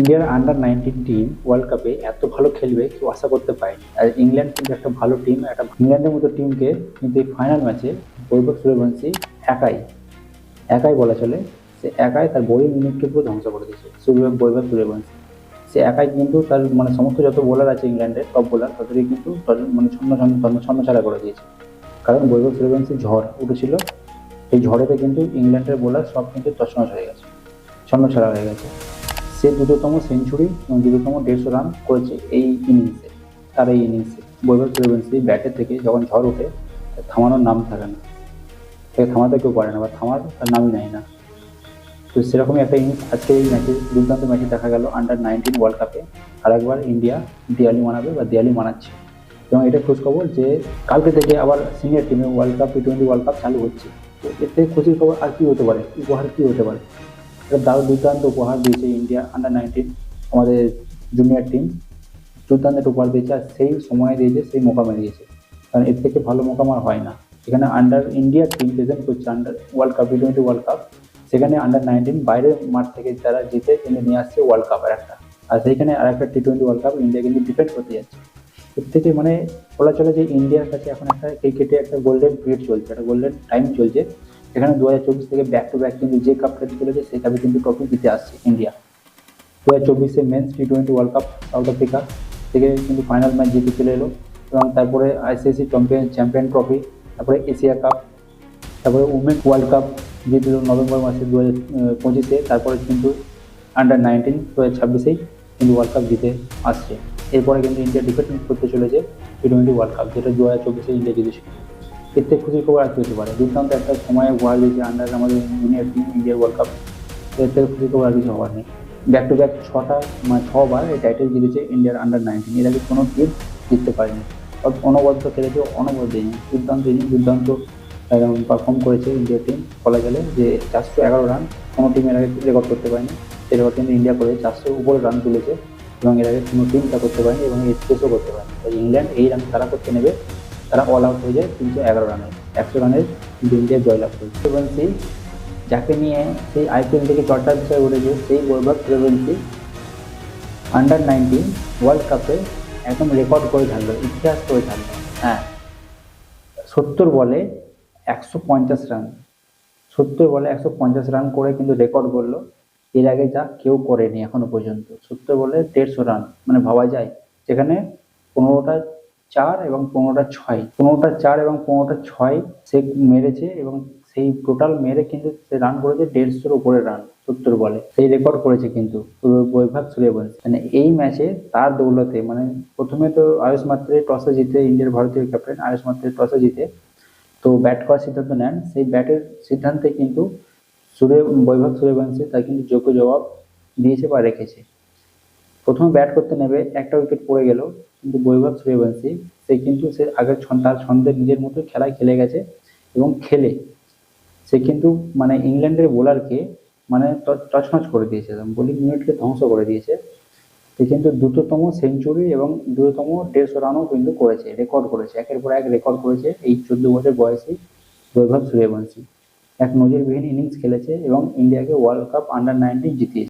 ইন্ডিয়ার under nineteen team world কাপে এত ভালো খেলবে কেউ আশা করতে পারেনি। আর ইংল্যান্ড কিন্তু একটা ভালো টিম একটা ইংল্যান্ডের মতো টিমকে কিন্তু এই ফাইনাল ম্যাচে বৈভব সূর্যবংশী একাই একাই বলা চলে। সে একাই তার বোলিং ইউনিটকে পুরো ধ্বংস করে দিয়েছে সূর্য বৈভব সূর্যবংশী সে একাই কিন্তু তার মানে সমস্ত যত বোলার আছে ইংল্যান্ডের টপ বোলার তাদেরকে কিন্তু মানে ছন্ন ছন্ন ছন্ন ছাড়া করে দিয়েছে। কারণ বৈভব সূর্যবংশী ঝড় উঠেছিল, এই ঝড়েতে কিন্তু ইংল্যান্ডের বোলার সব কিন্তু তছনছ হয়ে গেছে, ছন্ন ছাড়া হয়ে গেছে। সে দ্রুততম সেঞ্চুরি এবং দ্রুততম দেড়শো রান করেছে এই ইনিংসে তার এই ইনিংসে বৈভব সূর্যবংশী ব্যাটের থেকে যখন ঝড় ওঠে থামানোর নাম থাকে না। তাকে থামাতে কেউ পারে না বা থামার তার নামই নেয় না। তো সেরকমই একটা ইনিংস আজকে এই ম্যাচে দুর্দান্ত ম্যাচে দেখা গেল আন্ডার নাইনটিন ওয়ার্ল্ড কাপে আরেকবার ইন্ডিয়া দিয়ালি মানাবে বা দিয়ালি মানাচ্ছে। এবং এটা খোঁজ খবর যে কালকে থেকে আবার সিনিয়র টিমে world cup T twenty world cup চালু হচ্ছে। তো এর থেকে খুশির খবর আর কী হতে পারে? উপহার কী হতে পারে? দারুণ দুর্দান্ত উপহার দিয়েছে ইন্ডিয়া আন্ডার নাইনটিন আমাদের জুনিয়র টিম দুর্দান্ত উপহার দিয়েছে আর সেই সময় দিয়েছে সেই মোকামে দিয়েছে। কারণ এর থেকে ভালো মোকাম আর হয় না। এখানে আন্ডার ইন্ডিয়ার টিম প্রেজেন্ট করছে under world cup T twenty world cup সেখানে আন্ডার নাইনটিন বাইরের মাঠ থেকে তারা জিতে কিন্তু নিয়ে আসছে ওয়ার্ল্ড কাপ আর একটা। আর সেইখানে আর একটা T twenty world cup India কিন্তু ডিফেন্ড করতে যাচ্ছে। এর থেকে মানে বলা চলে যে ইন্ডিয়ার কাছে এখন একটা ক্রিকেটে একটা গোল্ডেন পিরিয়ড চলছে, একটা গোল্ডেন টাইম চলছে। এখানে দু থেকে ব্যাক টু ব্যাক কিন্তু যে কাপ খেলতে চলেছে সেই কাপে কিন্তু ট্রফি জিতে আসছে ইন্ডিয়া দু হাজার চব্বিশে men's T twenty world cup South Africa থেকে কিন্তু ফাইনাল ম্যাচ জিতে চলে এলো। এবং তারপরে আইসিআইসি চ্যাম্পিয়ন চ্যাম্পিয়ন ট্রফি তারপরে এশিয়া কাপ তারপরে উমেন ওয়ার্ল্ড কাপ জিতল নভেম্বর মাসে দু হাজার পঁচিশে, তারপরে কিন্তু আন্ডার নাইনটিন দু হাজার ছাব্বিশেই কিন্তু ওয়ার্ল্ড কাপ জিতে আসছে। এরপরে কিন্তু ইন্ডিয়া ডিফেন্ড করতে চলেছে টি টোয়েন্টি ওয়ার্ল্ড কাপ যেটা দু হাজার চব্বিশে ইন্ডিয়া জিতেছিল। এর থেকে খুশির খবর কি হতে পারে দুর্দান্ত একটা সময় উপহার দিয়েছে আন্ডার আমাদের জুনিয়র টিম ইন্ডিয়ার ওয়ার্ল্ড কাপ এর থেকে খুশির খবর আর কিছু হওয়ার নেই। ব্যাক টু ব্যাক ছটা মানে ছবার এই টাইটেল জিতেছে ইন্ডিয়ার আন্ডার নাইনটিন এর আগে কোনো টিম জিততে পারেনি। অনবদ্য খেলেছে, অনবদ্য ইনিংস দুর্দান্ত ইনিংস দুর্দান্ত পারফর্ম করেছে ইন্ডিয়ার টিম বলা গেলে যে চারশো এগারো রান কোনো টিমের আগে রেকর্ড করতে পারেনি। সেই রেকর্ড কিন্তু ইন্ডিয়া করে চারশোর উপরে রান তুলেছে। এবং এর আগে কোনো টিম তা করতে পারেনি এবং এক্সপ্রেসও করতে পারেনি। ইংল্যান্ড এই রান তারা করতে নেবে। তারা অল আউট হয়ে যায় তিনশো এগারো রানে, একশো রানের ইন্ডিয়া জয়লাভ করেছে সূর্যবংশী যাকে নিয়ে সেই আইপিএল থেকে চর্চার বিষয় উঠেছে, সেই Vaibhav Suryavanshi under nineteen world কাপে একদম রেকর্ড করে থাকল, ইতিহাস করে থাকল। হ্যাঁ সত্তর বলে একশো পঞ্চাশ রান, সত্তর বলে একশো পঞ্চাশ রান করে কিন্তু রেকর্ড করল। এর আগে যা কেউ করেনি এখনও পর্যন্ত। সত্তর বলে দেড়শো রান মানে ভাবা যায়। যেখানে পনেরোটা চার এবং পনেরোটা ছয়। পনেরোটা চার এবং পনেরোটা ছয় সে মেরেছে এবং সেই টোটাল মেরে কিন্তু সে রান করেছে দেড়শোর উপরে রান সত্তর বলে। সেই রেকর্ড করেছে কিন্তু বৈভাগ সূর্যবংশী মানে এই ম্যাচে তার দৌলতে মানে প্রথমে তো আয়ুষ মাত্রে টসে জিতে ইন্ডিয়ার ভারতীয় ক্যাপ্টেন আয়ুষ মাত্রে টসে জিতে। তো ব্যাট করার সিদ্ধান্ত নেন। সেই ব্যাটের সিদ্ধান্তে কিন্তু সূর্য বৈভব সূর্যবংশী তার কিন্তু যোগ্য জবাব দিয়েছে বা রেখেছে। প্রথমে ব্যাট করতে নেবে, একটা উইকেট পড়ে গেল। কিন্তু বৈভব সূর্যবংশী সে কিন্তু সে আগের তার ছন্দে নিজের মতো খেলায় খেলে গেছে এবং খেলে। সে কিন্তু মানে ইংল্যান্ডের বোলারকে মানে তছনছ করে দিয়েছে বোলিং ইউনিটকে ধ্বংস করে দিয়েছে। সে কিন্তু দ্রুততম সেঞ্চুরি এবং দ্রুততম দেড়শো রানও কিন্তু করেছে রেকর্ড করেছে। একের পর এক রেকর্ড করেছে এই চোদ্দ বছর বয়সী বৈভব সূর্যবংশী এক নজিরবিহীন ইনিংস খেলেছে এবং ইন্ডিয়াকে ওয়ার্ল্ড কাপ আন্ডার নাইনটিন জিতিয়েছে।